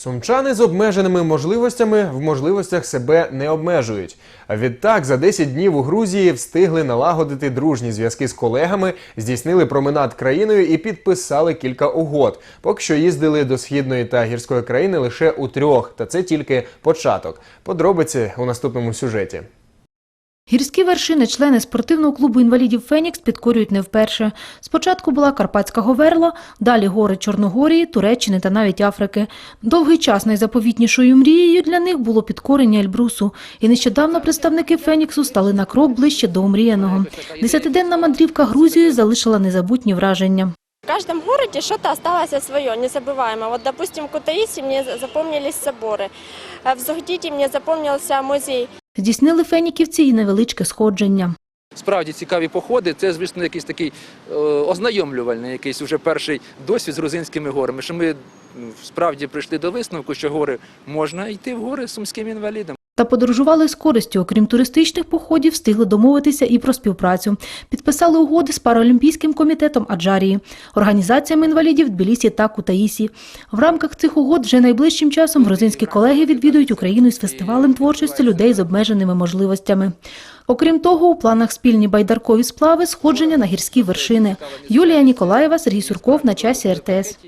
Сумчани з обмеженими можливостями в можливостях себе не обмежують. Відтак за 10 днів у Грузії встигли налагодити дружні зв'язки з колегами, здійснили променад країною і підписали кілька угод. Поки що їздили до східної та гірської країни лише у трьох, та це тільки початок. Подробиці у наступному сюжеті. Гірські вершини члени спортивного клубу інвалідів Фенікс підкорюють не вперше. Спочатку була Карпатська Говерла, далі гори Чорногорії, Туреччини та навіть Африки. Довгий час найзаповітнішою мрією для них було підкорення Ельбрусу. І нещодавно представники Феніксу стали на крок ближче до омріяного. Десятиденна мандрівка Грузією залишила незабутні враження. В каждом городе что-то осталось свое, незабываемое. Вот, допустим, в Кутаиси мне запомнились соборы, в Зугдиде мне запомнился музей. Здійснили феніківці і невеличке сходження. Справді цікаві походи. Це, звісно, якийсь такий е, ознайомлювальний, якийсь уже перший досвід з грузинськими горами. Що ми справді прийшли до висновку, що гори можна йти в гори сумським інвалідом. Та подорожували з користю. Окрім туристичних походів, встигли домовитися і про співпрацю. Підписали угоди з Паралімпійським комітетом Аджарії, організаціями інвалідів Тбілісі та Кутаїсі. В рамках цих угод вже найближчим часом грузинські колеги відвідують Україну із фестивалем творчості людей з обмеженими можливостями. Окрім того, у планах спільні байдаркові сплави, сходження на гірські вершини. Юлія Ніколаєва, Сергій Сурков на часі РТС.